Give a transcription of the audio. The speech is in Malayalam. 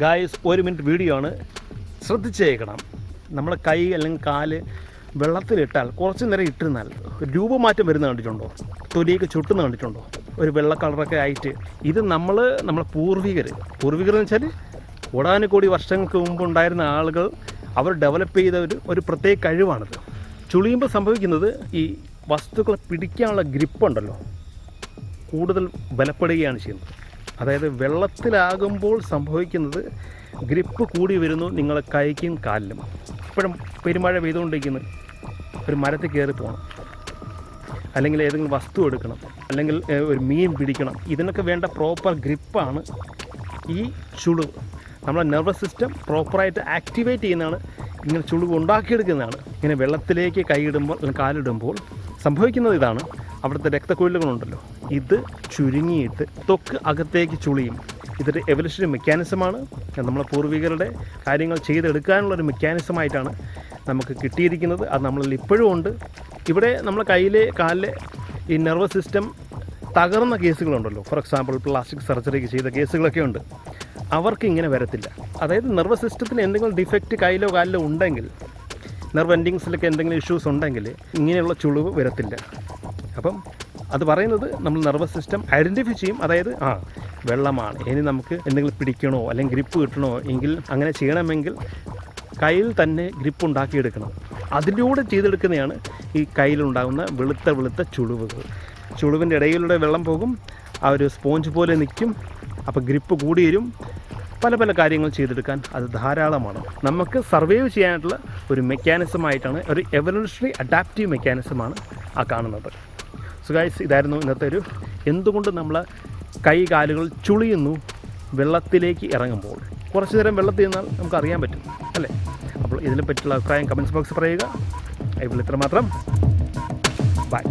ഗായ്സ് ഒരു മിനിറ്റ് വീഡിയോ ആണ്. ശ്രദ്ധിച്ചേക്കണം. നമ്മൾ കൈ അല്ലെങ്കിൽ കാൽ വെള്ളത്തിലിട്ടാൽ കുറച്ച് നേരം ഇട്ടിരുന്നാൽ രൂപമാറ്റം വരുന്ന കണ്ടിട്ടുണ്ടോ? തൊലിയൊക്കെ ചുട്ടുന്ന കണ്ടിട്ടുണ്ടോ? ഒരു വെള്ള കളറൊക്കെ ആയിട്ട്. ഇത് നമ്മൾ നമ്മളെ പൂർവികർ പൂർവികർ എന്ന് വെച്ചാൽ കോടാനുകോടി വർഷങ്ങൾക്ക് മുമ്പ് ഉണ്ടായിരുന്ന ആളുകൾ അവർ ഡെവലപ്പ് ചെയ്ത ഒരു ഒരു പ്രത്യേക കഴിവാണിത്. ചുളിയുമ്പോൾ സംഭവിക്കുന്നത് ഈ വസ്തുക്കളെ പിടിക്കാനുള്ള ഗ്രിപ്പുണ്ടല്ലോ കൂടുതൽ ബലപ്പെടുകയാണ് ചെയ്യുന്നത്. അതായത് വെള്ളത്തിലാകുമ്പോൾ സംഭവിക്കുന്നത് ഗ്രിപ്പ് കൂടി വരുന്നു നിങ്ങളെ കൈക്കും കാലിലും ഇപ്പോഴും പെരുമഴ പെയ്തുകൊണ്ടിരിക്കുന്നു. ഒരു മരത്തിൽ കയറി പോകണം. അല്ലെങ്കിൽ ഏതെങ്കിലും വസ്തു എടുക്കണം. അല്ലെങ്കിൽ ഒരു മീൻ പിടിക്കണം. ഇതിനൊക്കെ വേണ്ട പ്രോപ്പർ ഗ്രിപ്പാണ് ഈ ചുളിവ്. നമ്മളെ നെർവസ് സിസ്റ്റം പ്രോപ്പറായിട്ട് ആക്ടിവേറ്റ് ചെയ്യുന്നതാണ്. ഇങ്ങനെ ചുളിവ് ഉണ്ടാക്കിയെടുക്കുന്നതാണ്. ഇങ്ങനെ വെള്ളത്തിലേക്ക് കൈയിടുമ്പോൾ അല്ലെങ്കിൽ കാലിടുമ്പോൾ സംഭവിക്കുന്നത് ഇതാണ്. അവിടുത്തെ രക്തക്കൊഴിലുകളുണ്ടല്ലോ ഇത് ചുരുങ്ങിയിട്ട് തൊക്ക് അകത്തേക്ക് ചുളിയും. ഇതൊരു എവല്യൂഷണറി മെക്കാനിസമാണ് നമ്മളെ പൂർവികരുടെ കാര്യങ്ങൾ ചെയ്തെടുക്കാനുള്ള ഒരു മെക്കാനിസമായിട്ടാണ് നമുക്ക് കിട്ടിയിരിക്കുന്നത്. അത് നമ്മളിൽ ഇപ്പോഴും ഉണ്ട്. ഇവിടെ നമ്മളെ കയ്യിലെ കാലിലെ ഈ നെർവസ് സിസ്റ്റം തകർന്ന കേസുകളുണ്ടല്ലോ. ഫോർ എക്സാമ്പിൾ പ്ലാസ്റ്റിക് സർജറിക്ക് ചെയ്ത കേസുകളൊക്കെ ഉണ്ട്. അവർക്ക് ഇങ്ങനെ വരത്തില്ല. അതായത് നെർവസ് സിസ്റ്റത്തിന് എന്തെങ്കിലും ഡിഫക്റ്റ് കയ്യിലോ കാലിലോ ഉണ്ടെങ്കിൽ നെർവ് എൻഡിങ്സിലൊക്കെ എന്തെങ്കിലും ഇഷ്യൂസ് ഉണ്ടെങ്കിൽ ഇങ്ങനെയുള്ള ചുളിവ് വരത്തില്ല. അപ്പം അത് പറയുന്നത് നമ്മൾ നെർവസ് സിസ്റ്റം ഐഡന്റിഫൈ ചെയ്യും. അതായത് ആ വെള്ളമാണ്. ഇനി നമുക്ക് എന്തെങ്കിലും പിടിക്കണോ അല്ലെങ്കിൽ ഗ്രിപ്പ് കിട്ടണോ എങ്കിൽ അങ്ങനെ ചെയ്യണമെങ്കിൽ കയ്യിൽ തന്നെ ഗ്രിപ്പ് ഉണ്ടാക്കിയെടുക്കണം. അതിലൂടെ ചെയ്തെടുക്കുന്നതാണ് ഈ കയ്യിലുണ്ടാകുന്ന വെളുത്ത വെളുത്ത ചുളിവുകൾ. ചുളിവിന്റെ ഇടയിലൂടെ വെള്ളം പോകും. ആ ഒരു സ്പോഞ്ച് പോലെ നിൽക്കും. അപ്പോൾ ഗ്രിപ്പ് കൂടി വരും. പല പല കാര്യങ്ങൾ ചെയ്തെടുക്കാൻ അത് ധാരാളമാണ്. നമുക്ക് സർവൈവ് ചെയ്യാനായിട്ടുള്ള ഒരു മെക്കാനിസമായിട്ടാണ് ഒരു എവല്യൂഷണറി അഡാപ്റ്റീവ് മെക്കാനിസമാണ് ആ കാണുന്നത്. സോ ഗൈസ് ഇതായിരുന്നു ഇന്നത്തെ ഒരു എന്തുകൊണ്ട് നമ്മൾ കൈ കാലുകൾ ചുളിയുന്നു വെള്ളത്തിലേക്ക് ഇറങ്ങുമ്പോൾ? കുറച്ച് നേരം വെള്ളത്തിൽ നിന്നാൽ നമുക്ക് അറിയാൻ പറ്റും അല്ലേ? അപ്പോൾ ഇതിനെ പറ്റിയുള്ള അഭിപ്രായം കമൻസ് ബോക്സ് പറയുക. ഇവിടെ ഇത്രമാത്രം. ബൈ